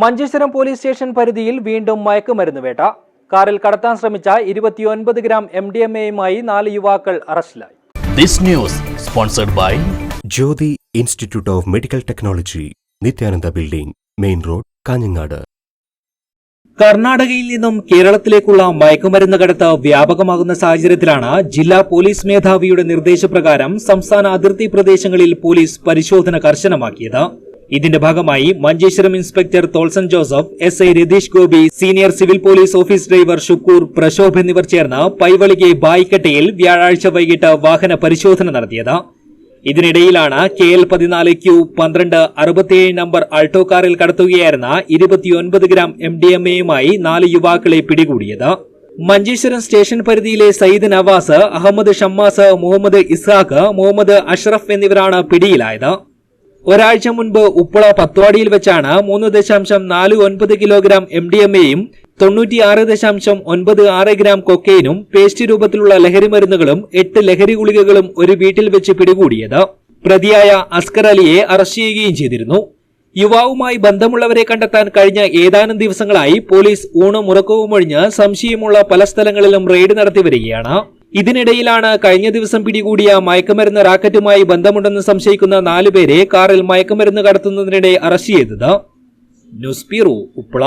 Manjeshwaram police station പരിധിയിൽ വീണ്ടും മയക്കുമരുന്ന് വേട്ട. കാറിൽ കടത്താൻ ശ്രമിച്ച ഇരുപത്തിയൊൻപത് ഗ്രാം എം ഡി എം എയുമായി നാല് യുവാക്കൾ അറസ്റ്റിലായി. This news sponsored by Jyothi institute of medical technology Nityananda building main road Kanhangad. കർണാടകയിൽ നിന്നും കേരളത്തിലേക്കുള്ള മയക്കുമരുന്ന് കടത്ത് വ്യാപകമാകുന്ന സാഹചര്യത്തിലാണ് ജില്ലാ പോലീസ് മേധാവിയുടെ നിർദ്ദേശപ്രകാരം സംസ്ഥാന അതിർത്തി പ്രദേശങ്ങളിൽ പോലീസ് പരിശോധന കർശനമാക്കിയത്. ഇതിന്റെ ഭാഗമായി Manjeshwaram inspector Tholson Joseph S I Ratheesh Gopi senior civil police office driver Shukkur Prashobh എന്നിവർ ചേർന്ന് പൈവളികെ ബായിക്കട്ടയിൽ വ്യാഴാഴ്ച വൈകിട്ട് വാഹന പരിശോധന നടത്തിയത്. ഇതിനിടയിലാണ് കെ എൽ പതിനാല് ക്യു പന്ത്രണ്ട് അറുപത്തിയേഴ് നമ്പർ ആൾട്ടോ കാറിൽ കടത്തുകയായിരുന്ന ഇരുപത്തിയൊൻപത് ഗ്രാം എം ഡി എം എയുമായി നാല് യുവാക്കളെ പിടികൂടിയത്. മഞ്ചേശ്വരം സ്റ്റേഷൻ പരിധിയിലെ സയ്യിദ് നവാസ് അഹമ്മദ് ഷമ്മാസ് മുഹമ്മദ് ഇസ്ഹാഖ് മുഹമ്മദ് അഷ്റഫ് എന്നിവരാണ് പിടിയിലായത്. ഒരാഴ്ച മുൻപ് ഉപ്പള പത്വാടിയിൽ വെച്ചാണ് മൂന്ന് ദശാംശം നാല് ഒൻപത് കിലോഗ്രാം എം ഡി എം എയും തൊണ്ണൂറ്റിയാറ് ദശാംശം ഒൻപത് ആറ് ഗ്രാം കൊക്കൈനും പേസ്റ്റ് രൂപത്തിലുള്ള ലഹരി മരുന്നുകളും എട്ട് ലഹരി ഗുളികകളും ഒരു വീട്ടിൽ വെച്ച് പിടികൂടിയത്. പ്രതിയായ അസ്കർ അലിയെ അറസ്റ്റ് ചെയ്യുകയും ചെയ്തിരുന്നു. യുവാവുമായി ബന്ധമുള്ളവരെ കണ്ടെത്താൻ കഴിഞ്ഞ ഏതാനും ദിവസങ്ങളായി പോലീസ് ഊണും ഉറക്കവും ഒഴിഞ്ഞ് സംശയമുള്ള പല സ്ഥലങ്ങളിലും റെയ്ഡ് നടത്തി വരികയാണ്. ഇതിനിടയിലാണ് കഴിഞ്ഞ ദിവസം പിടികൂടിയ മയക്കുമരുന്ന് റാക്കറ്റുമായി ബന്ധമുണ്ടെന്ന് സംശയിക്കുന്ന നാലുപേരെ കാറിൽ മയക്കുമരുന്ന് കടത്തുന്നതിനിടെ അറസ്റ്റ് ചെയ്തത്. News bureau Uppala.